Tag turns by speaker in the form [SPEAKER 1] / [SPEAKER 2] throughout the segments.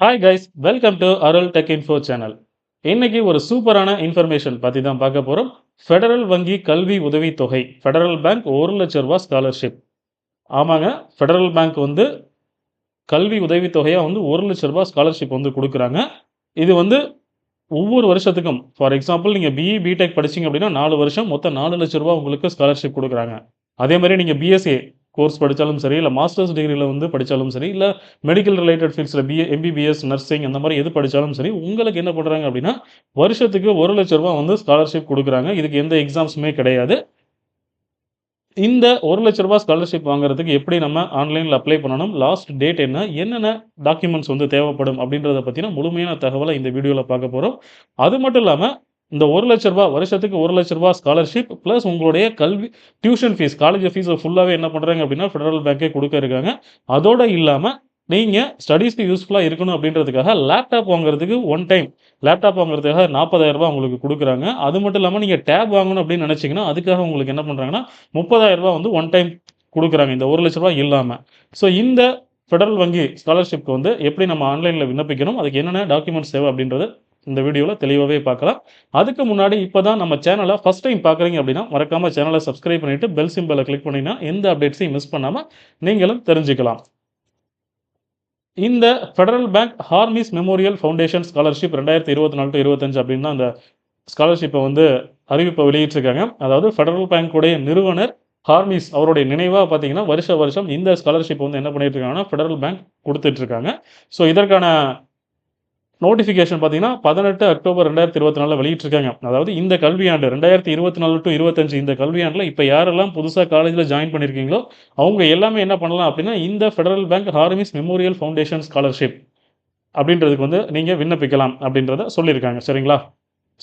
[SPEAKER 1] Hi guys welcome to Arul tech info channel இன்னைக்கு ஒரு சூப்பரான இன்ஃபர்மேஷன் பற்றி தான் பார்க்க போகிறோம் ஃபெடரல் வங்கி கல்வி உதவித்தொகை ஃபெடரல் பேங்க் ஒரு லட்ச ரூபா ஸ்காலர்ஷிப் ஆமாங்க ஃபெடரல் பேங்க் வந்து கல்வி உதவித்தொகையாக வந்து ஒரு லட்ச ரூபா ஸ்காலர்ஷிப் வந்து கொடுக்குறாங்க. இது வந்து ஒவ்வொரு வருஷத்துக்கும் ஃபார் எக்ஸாம்பிள் நீங்கள் பிஇ பிடெக் படிச்சீங்க அப்படின்னா நாலு வருஷம் மொத்தம் நாலு லட்ச ரூபா உங்களுக்கு ஸ்காலர்ஷிப் கொடுக்குறாங்க. அதே மாதிரி நீங்கள் பிஎஸ்சி கோர்ஸ் படித்தாலும் சரி இல்லை மாஸ்டர்ஸ் டிகிரியில் வந்து படித்தாலும் சரி இல்லை மெடிக்கல் ரிலேட்டட் ஃபீல்ட்ஸில் பிஏ எம்பிபிஎஸ் நர்சிங் அந்த மாதிரி எது படித்தாலும் சரி உங்களுக்கு என்ன பண்ணுறாங்க அப்படின்னா வருஷத்துக்கு ஒரு லட்ச ரூபா வந்து ஸ்காலர்ஷிப் கொடுக்குறாங்க. இதுக்கு எந்த எக்ஸாம்ஸுமே கிடையாது. இந்த ஒரு லட்ச ரூபா ஸ்காலர்ஷிப் வாங்குறதுக்கு எப்படி நம்ம ஆன்லைனில் அப்ளை பண்ணணும் லாஸ்ட் டேட் என்ன என்னென்ன டாக்குமெண்ட்ஸ் வந்து தேவைப்படும் அப்படின்றத பற்றின முழுமையான தகவலை இந்த வீடியோவில் பார்க்க போகிறோம் அது மட்டும் இல்லாமல் இந்த ஒரு லட்ச ரூபா வருஷத்துக்கு ஒரு லட்ச ரூபா ஸ்காலர்ஷிப் ப்ளஸ் உங்களுடைய கல்வி டியூஷன் ஃபீஸ் காலேஜ் ஃபீஸை ஃபுல்லாகவே என்ன பண்ணுறாங்க அப்படின்னா ஃபெடரல் பேங்க்கே கொடுக்க இருக்காங்க. அதோட இல்லாமல் நீங்கள் ஸ்டடீஸ்க்கு யூஸ்ஃபுல்லாக இருக்கணும் அப்படின்றதுக்காக லேப்டாப் வாங்குறதுக்கு ஒன் டைம் லேப்டாப் வாங்குறதுக்காக நாற்பதாயிரரூபா உங்களுக்கு கொடுக்குறாங்க. அது மட்டும் இல்லாமல் நீங்கள் டேப் வாங்கணும் அப்படின்னு நினச்சிங்கன்னா அதுக்காக உங்களுக்கு என்ன பண்ணுறாங்கன்னா முப்பதாயிரம் வந்து ஒன் டைம் கொடுக்குறாங்க. இந்த ஒரு லட்ச ரூபா இல்லாமல் ஸோ இந்த ஃபெடரல் வங்கி ஸ்காலர்ஷிப்க்கு வந்து எப்படி நம்ம ஆன்லைனில் விண்ணப்பிக்கணும் அதுக்கு என்னென்ன டாக்குமெண்ட்ஸ் தேவை அப்படின்றது இந்த வீடியோவில் தெளிவாகவே பார்க்கலாம். அதுக்கு முன்னாடி இப்போ தான் நம்ம சேனலை ஃபஸ்ட் டைம் பார்க்குறீங்க அப்படின்னா மறக்காமல் சேனலை சப்ஸ்கிரைப் பண்ணிவிட்டு பெல் சிம்பிளை கிளிக் பண்ணிங்கன்னா எந்த அப்டேட்ஸையும் மிஸ் பண்ணாமல் நீங்களும் தெரிஞ்சுக்கலாம். இந்த Federal Bank Hormis Memorial Foundation scholarship ரெண்டாயிரத்தி இருபத்தி நாலு டு இருபத்தஞ்சு அப்படின்னு தான் அந்த ஸ்காலர்ஷிப்பை வந்து அறிவிப்பை வெளியிட்டிருக்காங்க. அதாவது ஃபெடரல் பேங்க்குடைய நிறுவனர் ஹார்மிஸ் அவருடைய நினைவாக பார்த்தீங்கன்னா வருஷ வருஷம் இந்த ஸ்காலர்ஷிப் வந்து என்ன பண்ணிட்டு இருக்காங்கன்னா ஃபெடரல் பேங்க் கொடுத்துட்டு இருக்காங்க. ஸோ இதற்கான நோட்டிஃபிகேஷன் பார்த்தீங்கன்னா பதினெட்டு அக்டோபர் ரெண்டாயிரத்தி இருபத்தி நாலில் வெளியிட்டிருக்காங்க. அதாவது இந்த கல்வியாண்டு ரெண்டாயிரத்தி இருபத்தி நாலு டு இருபத்தஞ்சு இந்த கல்வியாண்டில் இப்போ யாரெல்லாம் புதுசாக காலேஜில் ஜாயின் பண்ணியிருக்கீங்களோ அவங்க எல்லாமே என்ன பண்ணலாம் அப்படின்னா இந்த Federal Bank Hormis Memorial Foundation scholarship அப்படின்றதுக்கு வந்து நீங்கள் விண்ணப்பிக்கலாம் அப்படின்றத சொல்லியிருக்காங்க. சரிங்களா?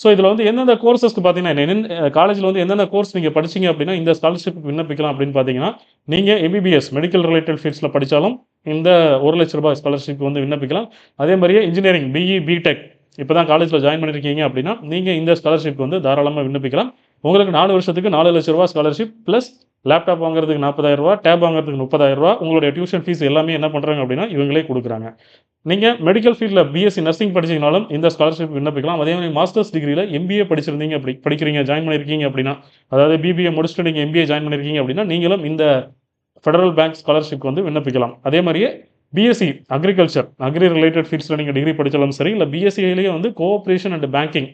[SPEAKER 1] ஸோ இதில் வந்து எந்தெந்த கோர்சஸ்க்கு பார்த்தீங்கன்னா என்ன காலேஜில் வந்து எந்தெந்த கோர்ஸ் நீங்கள் படிச்சிங்க அப்படின்னா இந்த ஸ்காலர்ஷிப் விண்ணப்பிக்கலாம் அப்படின்னு பார்த்தீங்கன்னா நீங்கள் எம்பிபிஎஸ் மெடிக்கல் ரிலேட்டட் ஃபீல்ட்ஸில் படித்தாலும் இந்த ஒரு லட்ச ரூபாய் ஸ்காலர்ஷிப் வந்து விண்ணப்பிக்கலாம். அதே மாதிரியே இன்ஜினியரிங் பிஇ பிடெக் இப்போ தான் காலேஜில் ஜாயின் பண்ணியிருக்கீங்க அப்படின்னா நீங்கள் இந்த ஸ்காலர்ஷிப் வந்து தாராளமாக விண்ணப்பிக்கலாம். உங்களுக்கு நாலு வருஷத்துக்கு நாலு லட்ச ரூபா ஸ்காலர்ஷிப் ப்ளஸ் லேப்டாப் வாங்குறதுக்கு நாற்பதாயிரம் ரூபா டேப் வாங்குறதுக்கு முப்பதாயிரம் ரூபா உங்களுடைய டியூஷன் ஃபீஸ் எல்லாமே என்ன பண்ணுறாங்க அப்படின்னா இவங்களே கொடுக்குறாங்க. நீங்கள் மெடிக்கல் ஃபீல்டில் பிஎஸ்சி நர்சிங் படிச்சீங்கனாலும் இந்த ஸ்காலர்ஷிப் விண்ணப்பிக்கலாம். அதே மாதிரி மாஸ்டர்ஸ் டிகிரியில் எம்பிஏ படிச்சிருந்தீங்க அப்படி படிக்கிறீங்க ஜாயின் பண்ணியிருக்கீங்க அப்படின்னா அதாவது பிபிஏ முடிச்சுட்டு நீங்கள் எம்பிஏ ஜாயின் பண்ணியிருக்கீங்க அப்படின்னா நீங்களும் இந்த ஃபெடரல் பேங்க் ஸ்காலர்ஷிப் வந்து விண்ணப்பிக்கலாம். அதே மாதிரியே B Sc agriculture agri related ஃபீல்ட்ஸில் நீங்கள் டிகிரி படித்தாலும் சரி இல்லை பிஎஸ்சியிலேயே வந்து கோஆப்ரேஷன் அண்ட் பேங்கிங்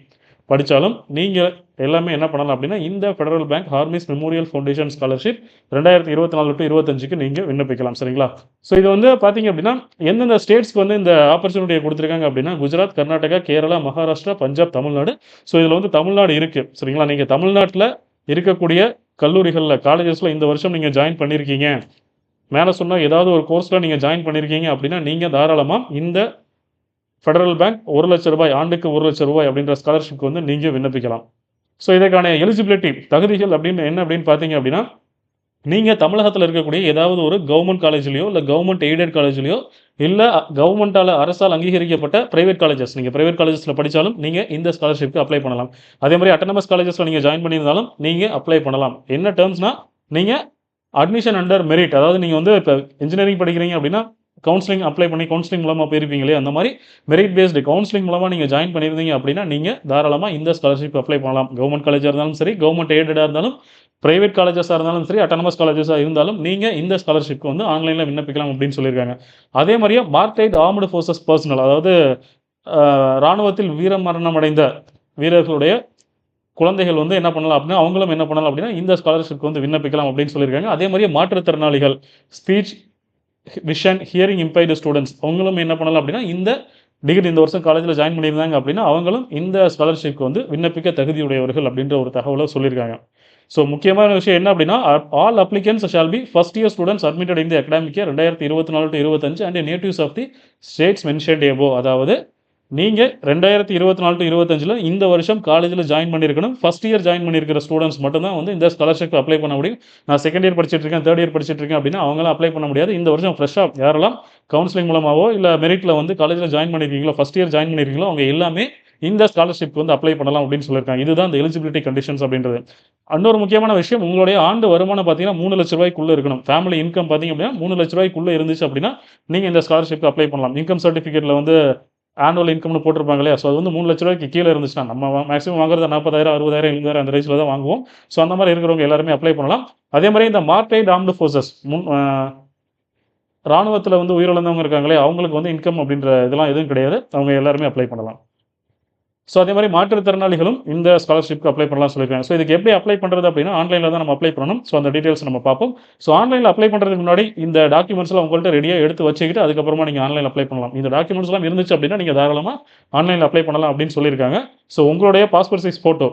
[SPEAKER 1] படித்தாலும் நீங்கள் எல்லாமே என்ன பண்ணலாம் அப்படின்னா இந்த Federal Bank Hormis Memorial Foundation scholarship ரெண்டாயிரத்தி இருபத்தி நாலு டு இருபத்தஞ்சுக்கு நீங்கள் விண்ணப்பிக்கலாம் சரிங்களா? ஸோ இது வந்து பார்த்தீங்க அப்படின்னா எந்தெந்த ஸ்டேட்ஸ்க்கு வந்து இந்த ஆப்பர்ச்சுனிட்டியை கொடுத்துருக்காங்க அப்படின்னா குஜராத் கர்நாடகா கேரளா மகாராஷ்டிரா பஞ்சாப் தமிழ்நாடு ஸோ இதில் வந்து தமிழ்நாடு இருக்குது சரிங்களா? நீங்கள் தமிழ்நாட்டில் இருக்கக்கூடிய கல்லூரிகளில் காலேஜஸில் இந்த வருஷம் நீங்கள் ஜாயின் பண்ணியிருக்கீங்க மேலே சொன்னால் ஏதாவது ஒரு கோர்ஸில் நீங்கள் ஜாயின் பண்ணியிருக்கீங்க அப்படின்னா நீங்கள் தாராளமாக இந்த ஃபெடரல் பேங்க் ஒரு லட்ச ரூபாய் ஆண்டுக்கு ஒரு லட்ச ரூபாய் அப்படின்ற ஸ்காலர்ஷிப்க்கு வந்து நீங்கள் விண்ணப்பிக்கலாம். ஸோ இதற்கான எலிஜிபிலிட்டி தகுதிகள் அப்படின்னு என்ன அப்படின்னு பார்த்தீங்க அப்படின்னா நீங்கள் தமிழகத்தில் இருக்கக்கூடிய ஏதாவது ஒரு கவர்மெண்ட் காலேஜ்லையோ இல்லை கவர்மெண்ட் எய்டட் காலேஜ்லையோ இல்லை கவர்மெண்ட்டால் அரசால் அங்கீகரிக்கப்பட்ட ப்ரைவேட் காலேஜஸ் நீங்கள் ப்ரைவேட் காலேஜஸில் படித்தாலும் நீங்கள் இந்த ஸ்காலர்ஷிப்க்கு அப்ளை பண்ணலாம். அதே மாதிரி அட்டனமஸ் காலேஜஸில் நீங்கள் ஜாயின் பண்ணியிருந்தாலும் நீங்கள் அப்ளை பண்ணலாம். என்ன டேர்ம்ஸ்னால் நீங்கள் அட்மிஷன் அண்டர் மெரிட் அதாவது நீங்கள் வந்து இப்போ இன்ஜினியரிங் படிக்கிறீங்க அப்படின்னா கவுன்சிலிங் அப்ளை பண்ணி கவுன்சிலிங் மூலமாக போயிருப்பீங்களே அந்த மாதிரி மெரிட் பேஸ்டு கவுன்சிலிங் மூலமாக நீங்கள் ஜாயின் பண்ணியிருந்தீங்க அப்படின்னா நீங்கள் தாராளமாக இந்த ஸ்காலர்ஷிப் அப்ளை பண்ணலாம். கவர்மெண்ட் காலேஜாக இருந்தாலும் சரி கவர்மெண்ட் எய்டடாக இருந்தாலும் ப்ரைவேட் காலேஜஸாக இருந்தாலும் சரி அட்டானமஸ் காலேஜஸாக இருந்தாலும் நீங்கள் இந்த ஸ்காலர்ஷிப்க்கு வந்து ஆன்லைனில் விண்ணப்பிக்கலாம் அப்படின்னு சொல்லியிருக்காங்க. அதே மாதிரியே மார்டைட் ஆர்ம்டு ஃபோர்ஸஸ் பர்சனல் அதாவது இராணுவத்தில் வீரமரணம் அடைந்த வீரர்களுடைய குழந்தைகள் வந்து என்ன பண்ணலாம் அப்படின்னா அவங்களும் என்ன பண்ணலாம் அப்படின்னா இந்த ஸ்காலர்ஷிப்க்கு வந்து விண்ணப்பிக்கலாம் அப்படின்னு சொல்லியிருக்காங்க. அதே மாதிரியே மாற்றுத்திறனாளிகள் speech vision hearing impaired students அவங்களும் என்ன பண்ணலாம் அப்படின்னா இந்த டிகிரி இந்த வருஷம் காலேஜில் ஜாயின் பண்ணியிருந்தாங்க அப்படின்னா அவங்களும் இந்த ஸ்காலர்ஷிப்க்கு வந்து விண்ணப்பிக்க தகுதியுடையவர்கள் அப்படின்ற ஒரு தகவலை சொல்லியிருக்காங்க. ஸோ முக்கியமான விஷயம் என்ன அப்படின்னா all applicants shall be first year students admitted இந்த அகாடமிக் இயர் ரெண்டாயிரத்தி இருபத்தி நாலு டு இருபத்தஞ்சு and natives of the states mention above அதாவது நீங்கள் ரெண்டாயிரத்தி இருபத்தி நாலு டு இருபத்தஞ்சில் இந்த வருஷம் காலேஜில் ஜாயின் பண்ணியிருக்கணும். ஃபஸ்ட் இயர் ஜாயின் பண்ணியிருக்கிற ஸ்டூடெண்ட்ஸ் மட்டும்தான் வந்து இந்த ஸ்காலர்ஷிப் அப்ளை பண்ண முடியும். நான் செகண்ட் இயர் படிச்சிட்டு இருக்கேன் தேர்ட் இயர் படிச்சிட்டு இருக்கேன் அப்படின்னா அவங்களாம் அப்ளை பண்ண முடியாது. இந்த வருஷம் ஃப்ரெஷ்ஷாக யாரெல்லாம் கவுன்சிலிங் மூலமாகவோ இல்லை மெரிட்டில் வந்து காலேஜில் ஜாயின் பண்ணியிருக்கீங்களோ ஃபஸ்ட் இயர் ஜாயின் பண்ணியிருக்கீங்களோ அவங்க எல்லாமே இந்த ஸ்காலர்ஷிப் வந்து அப்ளை பண்ணலாம் அப்படின்னு சொல்லியிருக்காங்க. இதுதான் இந்த எலிஜிபிலிட்டி கண்டிஷன்ஸ் அப்படின்றது. இன்னொரு முக்கியமான விஷயம் உங்களுடைய ஆண்டு வருமானம் பார்த்தீங்கன்னா மூணு லட்ச ரூபாய்க்குள்ளே இருக்கணும். ஃபேமிலி இன்கம் பார்த்தீங்க அப்படின்னா மூணு லட்ச ரூபாய்க்குள்ளே இருந்துச்சு அப்படின்னா நீங்கள் இந்த ஸ்காலர்ஷிப்க்கு அப்ளை பண்ணலாம். இன்கம் சர்டிஃபிகேட்டில் வந்து ஆனுவல் இன்கம்னு போட்டிருப்பாங்க இல்லையா? ஸோ அது வந்து மூணு லட்ச ரூபாய்க்கு கீழே இருந்துச்சுன்னா நம்ம மேக்ஸிமம் வாங்குறது நாற்பதாயிரம் அறுபதாயிரம் எழுபதாயிரம் அந்த ரேஞ்சில் தான் வாங்குவோம். ஸோ அந்த மாதிரி இருக்கிறவங்க எல்லாருமே அப்ளை பண்ணலாம். அதே மாதிரி இந்த மார்டைட் ஆர்ம்டு ஃபோர்ஸஸ் முன் ராணுவத்தில் வந்து உயிரிழந்தவங்க இருக்காங்களே அவங்களுக்கு வந்து இன்கம் அப்படின்ற இதெல்லாம் எதுவும் கிடையாது. அவங்க எல்லாருமே அப்ளை பண்ணலாம். ஸோ அதே மாதிரி மாற்றுத்திறனாளிகளும் இந்த ஸ்காலர்ஷிப்க்கு அப்ளை பண்ணலாம் சொல்லியிருக்காங்க. ஸோ இதுக்கு எப்படி அப்ளை பண்ணுறது அப்படின்னா ஆன்லைனில் தான் நம்ம அப்ளை பண்ணணும். ஸோ அந்த டீட்டெயில்ஸ் நம்ம பார்ப்போம். ஸோ ஆன்லைனில் அப்ளை பண்ணுறதுக்கு முன்னாடி இந்த டாக்குமெண்ட்ஸ்லாம் உங்கள்கிட்ட ரெடியாக எடுத்து வச்சுக்கிட்டு அதுக்கப்புறமா நீங்கள் ஆன்லைன் அப்ளை பண்ணலாம். இந்த டாக்குமெண்ட்ஸ்லாம் இருந்துச்சு அப்படின்னா நீங்கள் தாராளமாக ஆன்லைனில் அப்ளை பண்ணலாம் அப்படின்னு சொல்லியிருக்காங்க. ஸோ உங்களுடைய பாஸ்போர்ட் சைஸ் ஃபோட்டோ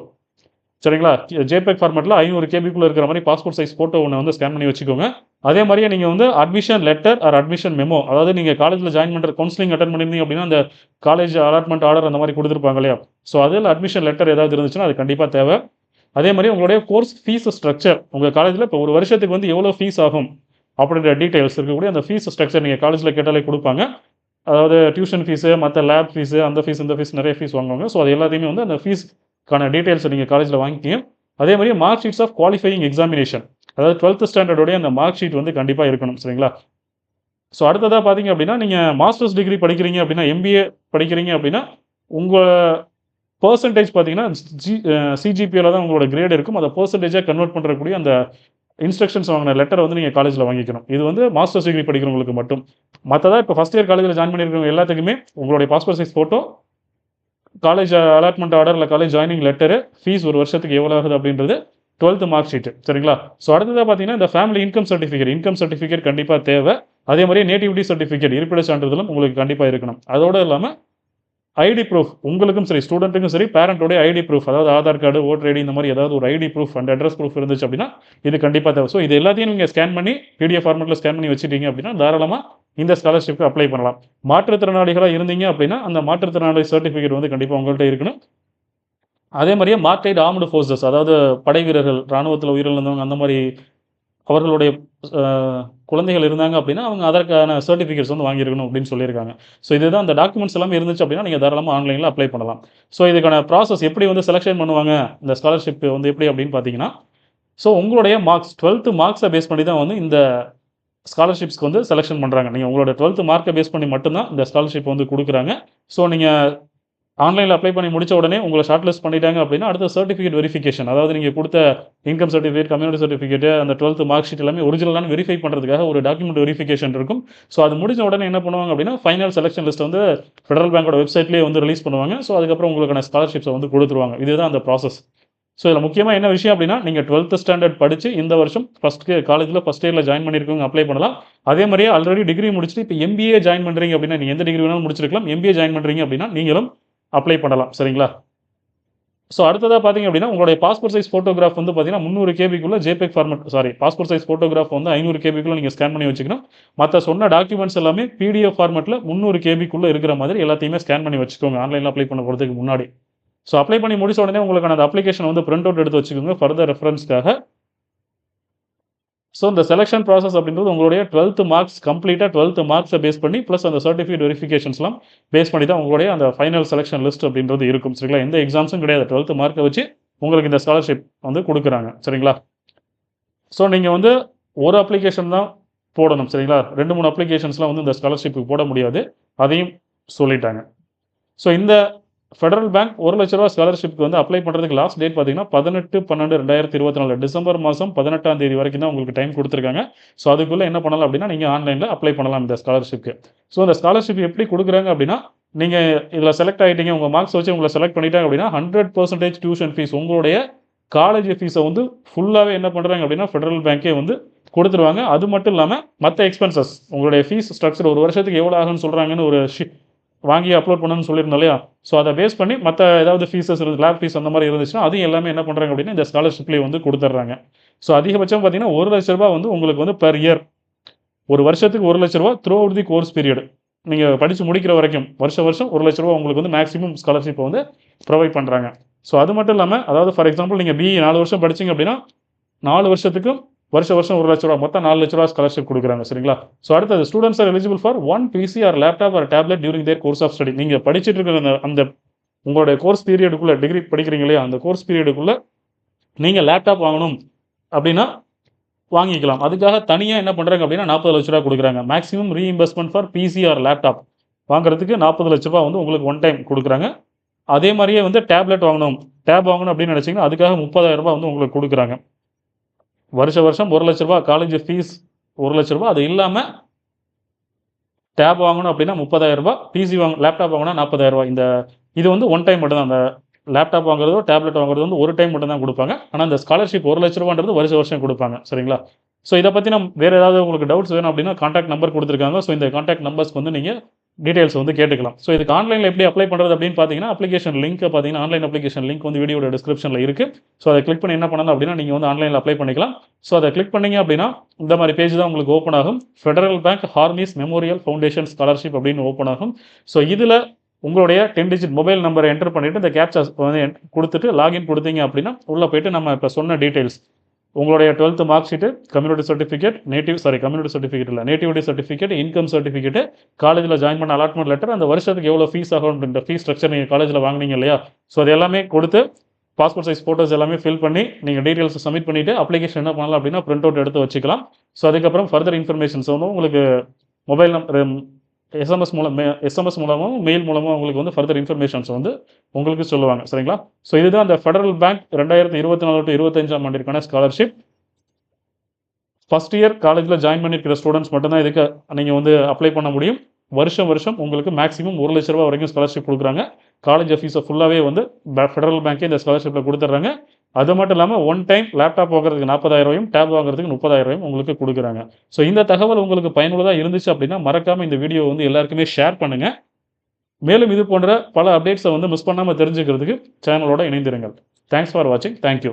[SPEAKER 1] சரிங்களா? ஜேபேக் ஃபார்மெட்டில் ஐநூறு கேபிக்குள்ளே இருக்கிற மாதிரி பாஸ்போர்ட் சைஸ் ஃபோட்டோ ஒன்று வந்து ஸ்கேன் பண்ணி வச்சுக்கோங்க. அதே மாதிரியே நீங்கள் வந்து admission letter or admission memo அதாவது நீங்கள் காலேஜில் ஜாயின் பண்ணுற கவுன்சிலிங் அட்டன் பண்ணியிருந்தீங்க அப்படின்னா அந்த காலேஜ் அலாட்மெண்ட் ஆர்டர் அந்த மாதிரி கொடுத்துருப்பாங்க இல்லையா? ஸோ அதில் அட்மிஷன் லெட்டர் ஏதாவது இருந்துச்சுன்னா அது கண்டிப்பாக தேவை. அதே மாதிரி உங்களுடைய கோர்ஸ் ஃபீஸ் ஸ்ட்ரக்சர் உங்கள் காலேஜில் இப்போ ஒரு வருஷத்துக்கு வந்து எவ்வளோ ஃபீஸ் ஆகும் அப்படின்ற டீட்டெயில்ஸ் இருக்கக்கூடிய அந்த ஃபீஸ் ஸ்ட்ரக்சர் நீங்கள் காலேஜில் கேட்டாலே கொடுப்பாங்க. அதாவது டியூஷன் ஃபீஸு மற்ற லேப் ஃபீஸு அந்த ஃபீஸ் இந்த ஃபீஸ் நிறைய ஃபீஸ் வாங்குவாங்க. ஸோ அது எல்லாத்தையுமே வந்து அந்த ஃபீஸ் ஃபீஸ்க்கான டீட்டெயில்ஸ் நீங்கள் காலேஜில் வாங்கிக்கிங்க அதே மாதிரி mark sheets of qualifying examination அதாவது டுவெல்த் ஸ்டாண்டர்டோடைய அந்த மார்க் ஷீட் வந்து கண்டிப்பாக இருக்கணும் சரிங்களா? ஸோ அடுத்ததாக பார்த்தீங்க அப்படின்னா நீங்கள் மாஸ்டர்ஸ் டிகிரி படிக்கிறீங்க அப்படின்னா எம்பிஏ படிக்கிறீங்க அப்படின்னா உங்கள் பர்சன்டேஜ் பார்த்தீங்கன்னா ஜி சிஜிபியில் தான் உங்களோட கிரேட் இருக்கும். அதை பர்சன்டேஜாக கன்வெர்ட் பண்ணுறக்கூடிய அந்த இன்ஸ்ட்ரக்ஷன்ஸ் வாங்கின லெட்டர் வந்து நீங்கள் காலேஜில் வாங்கிக்கணும். இது வந்து மாஸ்டர்ஸ் டிகிரி படிக்கிறவங்களுக்கு மட்டும். மற்றதாக இப்போ ஃபஸ்ட் இயர் காலேஜில் ஜாயின் பண்ணியிருக்கிறவங்க எல்லாத்துக்குமே உங்களுடைய passport size photo college allotment order இல்லை காலேஜ் ஜாயினிங் லெட்டரு ஃபீஸ் ஒரு வருஷத்துக்கு எவ்வளோ ஆகுது அப்படின்றது டுவெல்த் மார்க் ஷீட் சரிங்களா? ஸோ அடுத்ததாக பார்த்தீங்கன்னா இந்த family income certificate income certificate கண்டிப்பாக தேவை. அதே மாதிரி நேட்டிவிட்டி சர்டிஃபிகேட் இருப்பிட சான்றிதழும் உங்களுக்கு கண்டிப்பாக இருக்கணும். அதோடு இல்லாமல் ஐடி ப்ரூஃப் உங்களுக்கும் சரி ஸ்டூடெண்ட்டுக்கும் சரி பேரண்ட்டோடைய ஐடி ப்ரூஃப் அதாவது ஆதார் கார்டு ஓட்டர் ஐடி இந்த மாதிரி ஏதாவது ஒரு ID proof and address proof இருந்துச்சு அப்படின்னா இது கண்டிப்பாக தேவை. ஸோ இது எல்லாத்தையும் நீங்கள் ஸ்கேன் பண்ணி பிடிஎஃப் ஃபார்மெட்டில் ஸ்கேன் பண்ணி வச்சுட்டீங்க அப்படின்னா தாராளமாக இந்த ஸ்காலர்ஷிப்க்கு அப்ளை பண்ணலாம். மாற்றுத்திறனாளிகளாக இருந்தீங்க அப்படின்னா அந்த மாற்றுத்திறனாளி சர்டிஃபிகேட் வந்து கண்டிப்பாக உங்கள்கிட்ட இருக்கணும். அதே மாதிரியே மார்க்டைட் ஆர்ம்டு ஃபோர்ஸஸ் அதாவது படை வீரர்கள் இராணுவத்தில் உயிரிழந்தவங்க அந்த மாதிரி அவர்களுடைய குழந்தைகள் இருந்தாங்க அப்படின்னா அவங்க அதற்கான சர்டிஃபிகேட்ஸ் வந்து வாங்கியிருக்கணும் அப்படின்னு சொல்லியிருக்காங்க. ஸோ இதுதான் அந்த டாக்குமெண்ட்ஸ் எல்லாமே இருந்துச்சு அப்படின்னா நீங்கள் தாராளமாக ஆன்லைனில் அப்ளை பண்ணலாம். ஸோ இதுக்கான ப்ராசஸ் எப்படி வந்து செலெக்ஷன் பண்ணுவாங்க? இந்த ஸ்காலர்ஷிப் வந்து எப்படி அப்படின்னு பார்த்தீங்கன்னா ஸோ உங்களுடைய மார்க்ஸ் டுவெல்த்து மார்க்ஸை பேஸ் பண்ணி தான் வந்து இந்த ஸ்காலர்ஷிப்ஸ்க்கு வந்து செலெக்ஷன் பண்ணுறாங்க நீங்கள் உங்களோட டுவெல்த்து மார்க்கை பேஸ் பண்ணி மட்டும்தான் இந்த ஸ்காலர்ஷிப் வந்து கொடுக்குறாங்க. ஸோ நீங்கள் ஆன்லைனில் அப்ளை பண்ணி முடிச்ச உடனே உங்களை ஷார்ட் லிஸ்ட் பண்ணிட்டாங்க அப்படின்னா அடுத்த சர்டிஃபிகேட் வெரிஃபிகேஷன் அதாவது நீங்கள் கொடுத்த இன்கம் சர்டிஃபிகேட் கம்யூனிட்டி சர்டிஃபிகேட் அந்த டுவெல்த் மார்க் ஷீட் எல்லாமே ஒரிஜினலான வெரிஃபை பண்ணுறதுக்காக ஒரு டாக்குமெண்ட் வெரிஃபிகேஷன் இருக்கும். ஸோ அது முடிஞ்ச உடனே என்ன பண்ணுவாங்க அப்படின்னா ஃபைனல் செலெக்ஷன் லிஸ்ட் வந்து ஃபெடரல் பேங்கோட வெப்சைட்லேயே வந்து ரிலீஸ் பண்ணுவாங்க. ஸோ அதுக்கப்புறம் உங்களுக்கான ஸ்காலர்ஷிப்ஸை வந்து கொடுத்துருவாங்க. இதுதான் அந்த ப்ராசஸ் ஸோ இதில் முக்கியமாக என்ன விஷயம் அப்படின்னா நீங்கள் டுவெல்த் ஸ்டாண்டர்ட் படித்து இந்த வருஷம் ஃபஸ்ட் காலேஜில் ஃபஸ்ட் இயரில் ஜாயின் பண்ணியிருக்கவங்க அப்ளை பண்ணலாம். அதே மாதிரியே ஆல்ரெடி டிகிரி முடிச்சுட்டு இப்போ எம்பிஏ ஜாயின் பண்ணுறீங்க அப்படின்னா நீங்கள் எந்த டிகிரி வேணாலும் முடிச்சிருக்கலாம். எம்பிஏ ஜாயின் பண்ணுறீங்க அப்படின்னா நீங்களும் அப்ளை பண்ணலாம் சரிங்களா? ஸோ அடுத்ததாக பார்த்தீங்க அப்படின்னா உங்களுடைய பாஸ்போர்ட் சைஸ் ஃபோட்டோகிராஃப் வந்து பார்த்தீங்கன்னா முந்நூறு கேபிக்குள்ள JPEG format sorry passport size photograph வந்து ஐநூறு கேபிக்குள்ளே நீங்கள் ஸ்கேன் பண்ணி வச்சுக்கணும். மற்ற சொன்ன டாக்குமெண்ட்ஸ் எல்லாமே பிடிஎஃப் ஃபார்மெட்டில் முந்நூறு கேபிக்குள்ளே இருக்கிற மாதிரி எல்லாத்தையுமே ஸ்கேன் பண்ணி வச்சுக்கோங்க. ஆன்லைனில் அப்ளை பண்ண போகிறதுக்கு முன்னாடி. ஸோ அப்ளை பண்ணி முடிச்ச உடனே உங்களுக்கான அந்த அப்ளிகேஷன் வந்து பிரிண்ட் அவுட் எடுத்து வச்சுக்கோங்க. ஃபர்தர் ரெஃபரன்ஸ்க்காக ஸோ இந்த செலெக்ஷன் ப்ராசஸ் அப்படின்றது உங்களுடைய டுவெல்த் மார்க்ஸ் கம்ப்ளீட்டாக டுவெல்த் மார்க்ஸை பேஸ் பண்ணி ப்ளஸ் அந்த சர்டிஃபிகேட் வெரிஃபிகேஷன்ஸ்லாம் பேஸ் பண்ணி தான் உங்களுடைய அந்த ஃபைனல் செலெக்ஷன் லிஸ்ட் அப்படின்றது இருக்கும் சரிங்களா? எந்த எக்ஸாம்ஸும் கிடையாது. டுவெல்த் மார்க்கை வச்சு உங்களுக்கு இந்த ஸ்காலர்ஷிப் வந்து கொடுக்குறாங்க சரிங்களா? ஸோ நீங்கள் வந்து ஒரு அப்ளிகேஷன் தான் போடணும் சரிங்களா? ரெண்டு மூணு அப்ளிகேஷன்ஸ்லாம் வந்து இந்த ஸ்காலர்ஷிப்புக்கு போட முடியாது. அதையும் சொல்லிட்டாங்க. ஸோ இந்த ஃபெடரல் பேங்க் ஒரு லட்ச ரூபா ஸ்காலர்ஷிப்க்கு வந்து அப்ளை பண்ணுறதுக்கு லாஸ்ட் டேட் பார்த்தீங்கன்னா பதினெட்டு பன்னெண்டு ரெண்டாயிரத்தி இருபத்தி நாலு டிசம்பர் மாதம் பதினெட்டாம் தேதி வரைக்கும் தான் உங்களுக்கு டைம் கொடுத்துருக்காங்க. ஸோ அதுக்குள்ளே என்ன பண்ணலாம் அப்படின்னா நீங்கள் ஆன்லைனில் அப்ளை பண்ணலாம் இந்த ஸ்காலர்ஷிப்க்கு ஸோ இந்த ஸ்காலர்ஷிப் எப்படி கொடுக்குறாங்க அப்படின்னா நீங்கள் இதில் செலக்ட் ஆகிட்டீங்க உங்கள் மார்க்ஸ் வச்சு உங்களை செலக்ட் பண்ணிட்டாங்க அப்படின்னா ஹண்ட்ரட் பர்சன்டேஜ் டியூஷன் ஃபீஸ் உங்களுடைய காலேஜ் ஃபீஸை வந்து ஃபுல்லாகவே என்ன பண்ணுறாங்க அப்படின்னா ஃபெடரல் பேங்க்கே வந்து கொடுத்துருவாங்க. அது மட்டும் இல்லாமல் மற்ற எக்ஸ்பென்சஸ் உங்களுடைய ஃபீஸ் ஸ்ட்ரக்சர் ஒரு வருஷத்துக்கு எவ்வளோ ஆகுன்னு சொல்கிறாங்கன்னு ஒரு ஷி வாங்கி அப்லோட் பண்ணணும்னு சொல்லியிருந்தோம் இல்லையா? ஸோ அதை பேஸ் பண்ணி மற்ற ஏதாவது ஃபீஸஸ் இருந்து லேப் ஃபீஸ் அந்த மாதிரி இருந்துச்சுன்னா அதையும் எல்லாமே என்ன பண்ணுறாங்க அப்படின்னா இந்த ஸ்காலர்ஷிப்லேயே வந்து கொடுத்துட்றாங்க ஸோ அதிகபட்சம் பார்த்தீங்கன்னா ஒரு லட்ச ரூபா வந்து உங்களுக்கு வந்து பெர் இயர் ஒரு வருஷத்துக்கு ஒரு லட்ச ரூபா throughout the course period நீங்கள் படித்து முடிக்கிற வரைக்கும் வருஷ வருஷம் ஒரு லட்ச ரூபா உங்களுக்கு வந்து மேக்ஸிமம் ஸ்காலர்ஷிப்பை வந்து ப்ரொவைட் பண்ணுறாங்க ஸோ அது மட்டும் இல்லாமல் அதாவது ஃபார் எக்ஸாம்பிள் நீங்கள் பிஇ நாலு வருஷம் படிச்சீங்க அப்படின்னா நாலு வருஷத்துக்கும் வருஷம் வருஷம் ஒரு லட்ச ரூபா மொத்தம் நாலு லட்ச ரூபா ஸ்காலர்ஷிப் கொடுக்குறாங்க சரிங்களா? ஸோ அடுத்தது students are eligible for one PC or laptop or tablet during their course of study நீங்கள் படிச்சுட்டு இருக்கிற அந்த அந்த உங்களுடைய கோர்ஸ் பீரியடுக்குள்ளே டிகிரி படிக்கிறீங்க இல்லையா? அந்த கோர்ஸ் பீரியடுக்குள்ளே நீங்கள் லேப்டாப் வாங்கணும் அப்படின்னா வாங்கிக்கலாம். அதுக்காக தனியாக என்ன பண்ணுறாங்க அப்படின்னா நாற்பது லட்ச ரூபா கொடுக்குறாங்க. Maximum reimbursement for PC or laptop வாங்குறதுக்கு நாற்பது லட்ச ரூபா வந்து உங்களுக்கு ஒன் டைம் கொடுக்குறாங்க. அதே மாதிரியே வந்து டேப்லெட் வாங்கணும். டேப் வாங்கணும் அப்படின்னு நினச்சிங்கன்னா அதுக்காக முப்பதாயிரம் ரூபாய் வந்து உங்களுக்கு கொடுக்குறாங்க. வருஷ வருஷம் ஒரு லட்ச ரூபா காலேஜ் ஃபீஸ் ஒரு லட்ச ரூபா அது இல்லாமல் டேப் வாங்கணும் அப்படின்னா முப்பதாயிரம் ரூபா பிசி வாங்க லேப்டாப் வாங்கினா நாற்பதாயிரம் ரூபா இந்த இது வந்து ஒன் டைம் மட்டும்தான். அந்த லேப்டாப் வாங்குறதோ டேப்லெட் வாங்குறது வந்து ஒரு டைம் மட்டும் தான் கொடுப்பாங்க. ஆனால் இந்த ஸ்காலர்ஷிப் ஒரு லட்ச ரூபான்றது வருஷ வருஷம் கொடுப்பாங்க. சரிங்களா? ஸோ இதை பற்றி நம்ம வேறு ஏதாவது உங்களுக்கு டவுட்ஸ் வேணும் அப்படின்னா காண்டாக்ட் நம்பர் கொடுத்துருக்காங்க. ஸோ இந்த காண்டாக்ட் நம்பர்ஸ்க்கு வந்து நீங்கள் டீட்டெயில்ஸ் வந்து கேட்டுக்கலாம். ஸோ இதுக்கு ஆன்லைனில் எப்படி அப்ளை பண்ணுறது அப்படின்னு பார்த்தீங்கன்னா அப்ளிகேஷன் லிங்க் பார்த்தீங்கன்னா ஆன்லைன் அப்ளிகேஷன் லிங்க் வந்து வீடியோட டிஸ்கிரிப்ஷனில் இருக்குது ஸோ அதை கிளிக் பண்ணி என்ன பண்ணணும் அப்படின்னா நீங்கள் வந்து ஆன்லைனில் அப்ளை பண்ணிக்கலாம். ஸோ அதை கிளிக் பண்ணீங்க அப்படின்னா இந்த மாதிரி பேஜ் தான் உங்களுக்கு ஓப்பன் ஆகும். Federal Bank Hormis Memorial Foundation scholarship அப்படின்னு ஓப்பன் ஆகும். ஸோ இதில் உங்களுடைய டென் டிஜிட் மொபைல் நம்பரை என்டர் பண்ணிவிட்டு இந்த கேப்சா வந்து கொடுத்துட்டு லாகின் கொடுத்தீங்க அப்படின்னா உள்ளே போயிட்டு நம்ம இப்போ சொன்ன டீட்டெயில்ஸ் உங்களுடைய twelfth mark sheet community certificate native sorry community certificate இல்லை நேட்டிவிட்டி சர்டிஃபிகேட் இன்கம் சர்டிஃபிகேட் காலேஜில் ஜாயின் பண்ண அலாட்மெண்ட் லெட்டர் அந்த வருஷத்துக்கு எவ்வளோ ஃபீஸ் ஆகும் அப்படின்ற ஃபீஸ் ஸ்ட்ரக்சர் நீங்கள் காலேஜில் வாங்கினீங்க இல்லையா? ஸோ அது எல்லாமே கொடுத்து பாஸ்போர்ட் சைஸ் ஃபோட்டோஸ் எல்லாமே ஃபில் பண்ணி நீங்கள் டீட்டெயில்ஸ் சப்மிட் பண்ணிவிட்டு அப்ளிகேஷன் என்ன பண்ணலாம் அப்படின்னா பிரிண்ட் அவுட் எடுத்து வச்சுக்கலாம். ஸோ அதுக்கப்புறம் ஃபர்தர் இன்ஃபர்மேஷன்ஸ் வந்து உங்களுக்கு மொபைல் நம்பர் எஸ்எம்எஸ் மூலம் எஸ்எம்எஸ் மூலமும் மெயில் மூலமும் உங்களுக்கு வந்து ஃபர்தர் இன்ஃபர்மேஷன்ஸ் வந்து உங்களுக்கு சொல்லுவாங்க. சரிங்களா? ஸோ இதுதான் அந்த ஃபெடரல் பேங்க் ரெண்டாயிரத்தி இருபத்தி நாலு டு இருபத்தஞ்சாம் ஆண்டிற்கான ஸ்காலர்ஷிப் ஃபஸ்ட் இயர் காலேஜில் ஜாயின் பண்ணியிருக்கிற ஸ்டூடெண்ட்ஸ் மட்டும்தான் இதுக்கு நீங்கள் வந்து அப்ளை பண்ண முடியும். வருஷம் வருஷம் உங்களுக்கு மேக்ஸிமம் ஒரு லட்ச ரூபா வரைக்கும் ஸ்காலர்ஷிப் கொடுக்குறாங்க. காலேஜ் ஃபீஸை ஃபுல்லாகவே வந்து ஃபெடரல் பேங்க்கே இந்த ஸ்காலர்ஷிப்பில் கொடுத்துட்றாங்க அது மட்டும் இல்லாமல் ஒன் டைம் லேப்டாப் வாங்குறதுக்கு நாற்பதாயிரம் டேப் வாங்குறதுக்கு முப்பதாயிரம் உங்களுக்கு கொடுக்குறாங்க. ஸோ இந்த தகவல் உங்களுக்கு பயனுள்ளதாக இருந்துச்சு அப்படின்னா மறக்காமல் இந்த வீடியோ வந்து எல்லாருக்குமே ஷேர் பண்ணுங்கள் மேலும் இது போன்ற பல அப்டேட்ஸை வந்து மிஸ் பண்ணாமல் தெரிஞ்சுக்கிறதுக்கு சேனலோட இணைந்திருங்கள். தேங்க்ஸ் ஃபார் வாட்சிங் தேங்க்யூ